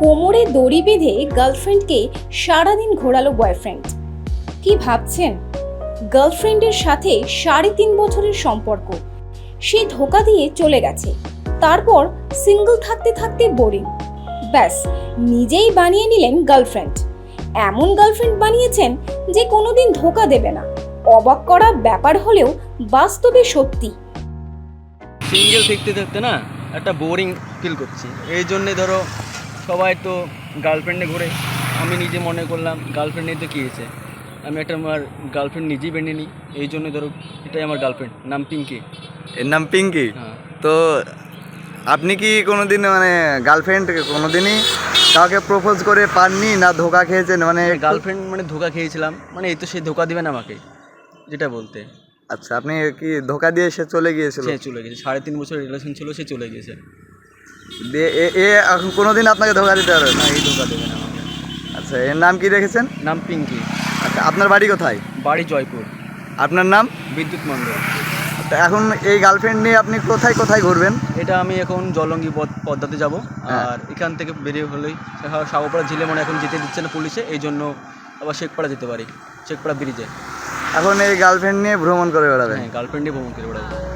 কোমরে দড়ি বেঁধে গার্লফ্রেন্ডকে সারাদিন ঘোরালো বয়ফ্রেন্ড। কি ভাবছেন? গার্লফ্রেন্ডের সাথে সাড়ে তিন বছরের সম্পর্ক। সে ধোকা দিয়ে চলে গেছে। তারপর সিঙ্গল থাকতে থাকতে বোরিং। ব্যাস, নিজেই বানিয়ে নিলেন গার্লফ্রেন্ড। এমন গার্লফ্রেন্ড বানিয়েছেন যে কোনোদিন ধোকা দেবে না। অবাক করা ব্যাপার হলেও বাস্তবে সত্যি। সিঙ্গেল থাকতে থাকতে না একটা বোরিং ফিল করছি। এই জন্যে ধরো সবাই তো গার্লফ্রেন্ডে ঘুরে। আমি নিজে মনে করলাম গার্লফ্রেন্ড নিয়ে তো কী হয়েছে? আমি একটা আমার গার্লফ্রেন্ড নিজেই বেঁধে নিই। এই জন্য ধরো এটাই আমার গার্লফ্রেন্ড নাম পিঙ্কি। এর নাম পিঙ্কি? হ্যাঁ। তো আপনি কি কোনোদিন মানে গার্লফ্রেন্ড কোনোদিনই কাউকে প্রপোজ করে পাননি না ধোকা খেয়েছেন? মানে গার্লফ্রেন্ড মানে ধোকা খেয়েছিলাম। মানে এই তো সে ধোকা দিবে না আমাকে যেটা বলতে। আচ্ছা আপনি কি ধোকা দিয়ে সে চলে গিয়েছিল? সে চলে গেছে সাড়ে তিন বছর রিলেশন ছিল সে চলে গেছে দিয়ে এ- এ এখন কোনোদিন আপনাকে ধোকা দিতে পারবে না? এই ধোকা দেবে না আচ্ছা এর নাম কি রেখেছেন? নাম পিঙ্কি। আচ্ছা আপনার বাড়ি কোথায়? বাড়ি জয়পুর। আপনার নাম? বিদ্যুৎ মন্ডল তো এখন এই গার্লফ্রেন্ড নিয়ে আপনি কোথায় কোথায় ঘুরবেন? এটা আমি এখন জলঙ্গি পদ- পদ্মাতে যাব। হ্যাঁ। আর এখান থেকে বেরিয়ে হলেই সাগরপাড়া ঝিলে মানে এখন যেতে দিচ্ছে না পুলিশে এই জন্য আবার শেখপাড়া যেতে পারি শেখপাড়া ব্রিজে। এখন এই গার্লফ্রেন্ড নিয়ে ভ্রমণ করে বেড়াবেন? হ্যাঁ গার্লফ্রেন্ড নিয়ে ভ্রমণ করে বেড়াবো।